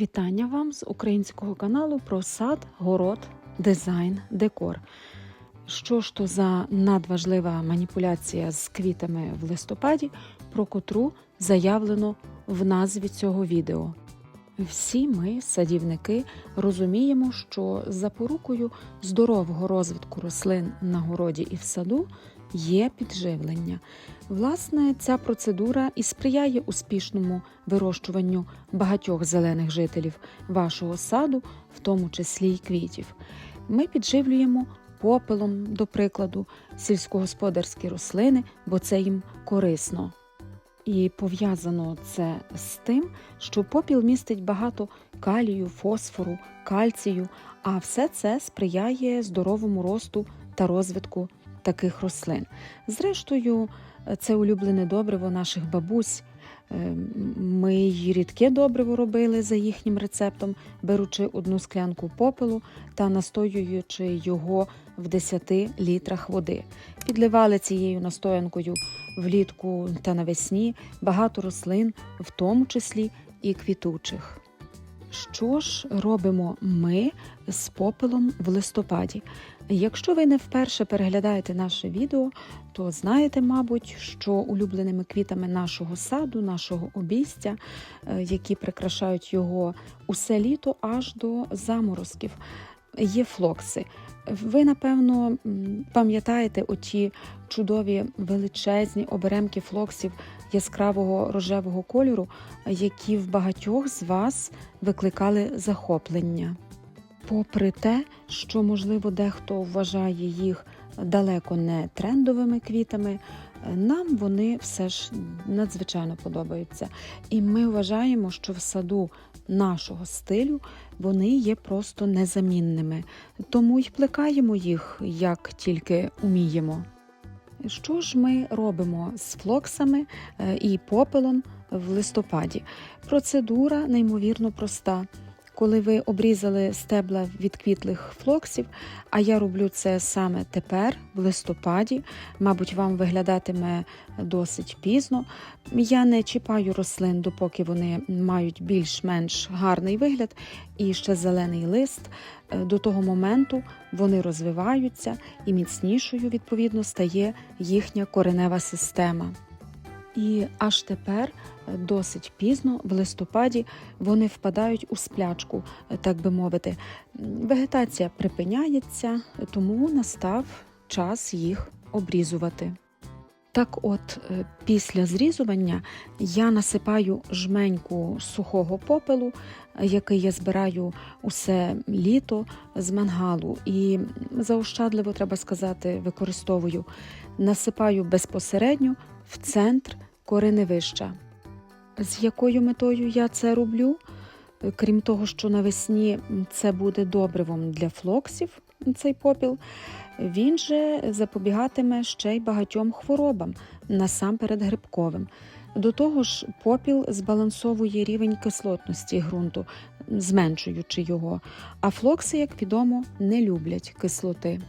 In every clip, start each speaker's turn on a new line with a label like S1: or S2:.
S1: Вітання вам з українського каналу про сад, город, дизайн, декор. Що ж то за надважлива маніпуляція з квітами в листопаді, про котру заявлено в назві цього відео. Всі ми, садівники, розуміємо, що запорукою здорового розвитку рослин на городі і в саду є підживлення. Власне, ця процедура і сприяє успішному вирощуванню багатьох зелених жителів вашого саду, в тому числі й квітів. Ми підживлюємо попелом, до прикладу, сільськогосподарські рослини, бо це їм корисно. І пов'язано це з тим, що попіл містить багато калію, фосфору, кальцію, а все це сприяє здоровому росту та розвитку таких рослин. Зрештою, це улюблене добриво наших бабусь. Е, Ми й рідке добриво робили за їхнім рецептом, беручи одну склянку попелу та настоюючи його в 10 літрах води. Підливали цією настоянкою влітку та навесні багато рослин, в тому числі і квітучих. Що ж робимо ми з попелом в листопаді? Якщо ви не вперше переглядаєте наше відео, то знаєте, мабуть, що улюбленими квітами нашого саду, нашого обійстя, е, які прикрашають його усе літо аж до заморозків, є флокси. Ви, напевно, пам'ятаєте оті чудові величезні оберемки флоксів яскравого рожевого кольору, які в багатьох з вас викликали захоплення. Попри те, що, можливо, дехто вважає їх далеко не трендовими квітами, нам вони все ж надзвичайно подобаються. І ми вважаємо, що в саду нашого стилю вони є просто незамінними, тому й плекаємо їх як тільки уміємо. Що ж ми робимо з флоксами е, і попелом в листопаді? Процедура неймовірно проста. Коли ви обрізали стебла від квітлих флоксів, а я роблю це саме тепер, в листопаді, мабуть, вам виглядатиме досить пізно. Я не чіпаю рослин, допоки вони мають більш-менш гарний вигляд і ще зелений лист. Е, До того моменту вони розвиваються і міцнішою, відповідно, стає їхня коренева система. І аж тепер, е, досить пізно, в листопаді, вони впадають у сплячку, е, так би мовити. Вегетація припиняється, тому настав час їх обрізувати. Так от, е, після зрізування я насипаю жменьку сухого попелу, який я збираю усе літо з мангалу, і заощадливо, треба сказати, використовую. Насипаю безпосередньо в центр кореневища. З якою метою я це роблю? Крім того, що навесні це буде добривом для флоксів, цей попіл, він же запобігатиме ще й багатьом хворобам, насамперед грибковим. До того ж, попіл збалансовує рівень кислотності ґрунту, зменшуючи його, а флокси, як відомо, не люблять кислоти.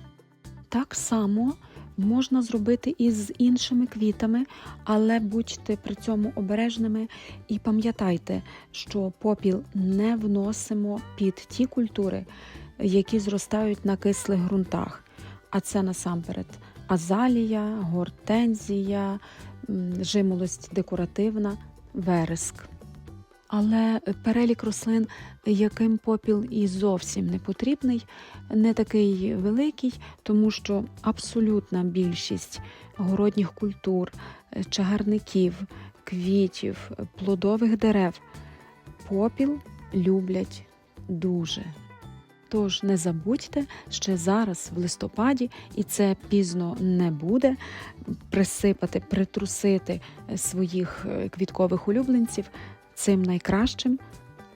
S1: Так само можна зробити і з іншими квітами, але будьте при цьому обережними і пам'ятайте, що попіл не вносимо під ті культури, які зростають на кислих ґрунтах. А це насамперед азалія, гортензія, жимолость декоративна, вереск. Але перелік рослин, яким попіл і зовсім не потрібний, не такий великий, тому що абсолютна більшість городніх культур, е, чагарників, квітів, плодових дерев попіл люблять дуже. Тож не забудьте ще зараз, в листопаді, і це пізно не буде, присипати, притрусити е, своїх е, квіткових улюбленців цим найкращим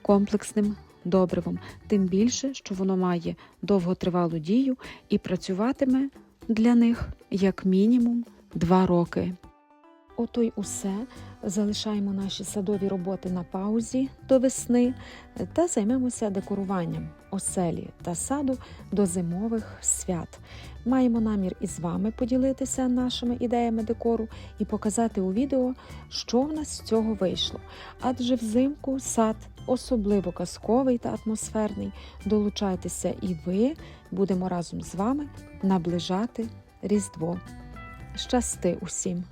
S1: комплексним добривом, тим більше, що воно має довготривалу дію і працюватиме для них як мінімум 2 роки. Ото й усе. Залишаємо наші садові роботи на паузі до весни та займемося декоруванням оселі та саду до зимових свят. Маємо намір із вами поділитися нашими ідеями декору і показати у відео, що в нас з цього вийшло. Адже взимку сад особливо казковий та атмосферний. Долучайтеся і ви, будемо разом з вами наближати Різдво. Щасти усім!